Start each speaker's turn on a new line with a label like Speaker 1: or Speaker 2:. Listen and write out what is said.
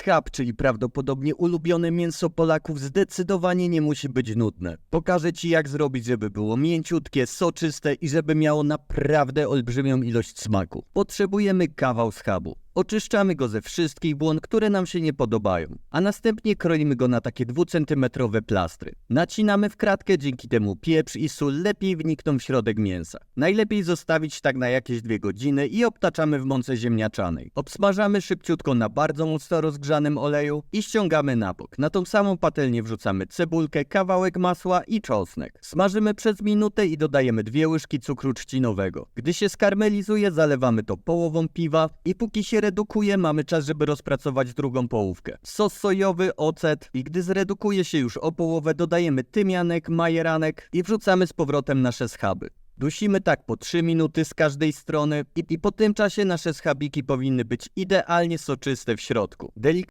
Speaker 1: Schab, czyli prawdopodobnie ulubione mięso Polaków, zdecydowanie nie musi być nudne. Pokażę Ci jak zrobić, żeby było mięciutkie, soczyste i żeby miało naprawdę olbrzymią ilość smaku. Potrzebujemy kawał schabu. Oczyszczamy go ze wszystkich błon, które nam się nie podobają, a następnie kroimy go na takie dwucentymetrowe plastry. Nacinamy w kratkę, dzięki temu pieprz i sól lepiej wnikną w środek mięsa. Najlepiej zostawić tak na jakieś dwie godziny i obtaczamy w mące ziemniaczanej. Obsmażamy szybciutko na bardzo mocno rozgrzanym oleju i ściągamy na bok. Na tą samą patelnię wrzucamy cebulkę, kawałek masła i czosnek. Smażymy przez minutę i dodajemy dwie łyżki cukru trzcinowego. Gdy się skarmelizuje, zalewamy to połową piwa i póki się redukuje, mamy czas, żeby rozpracować drugą połówkę. Sos sojowy, ocet i gdy zredukuje się już o połowę, dodajemy tymianek, majeranek i wrzucamy z powrotem nasze schaby. Dusimy tak po 3 minuty z każdej strony i, i po tym czasie nasze schabiki powinny być idealnie soczyste w środku. Delik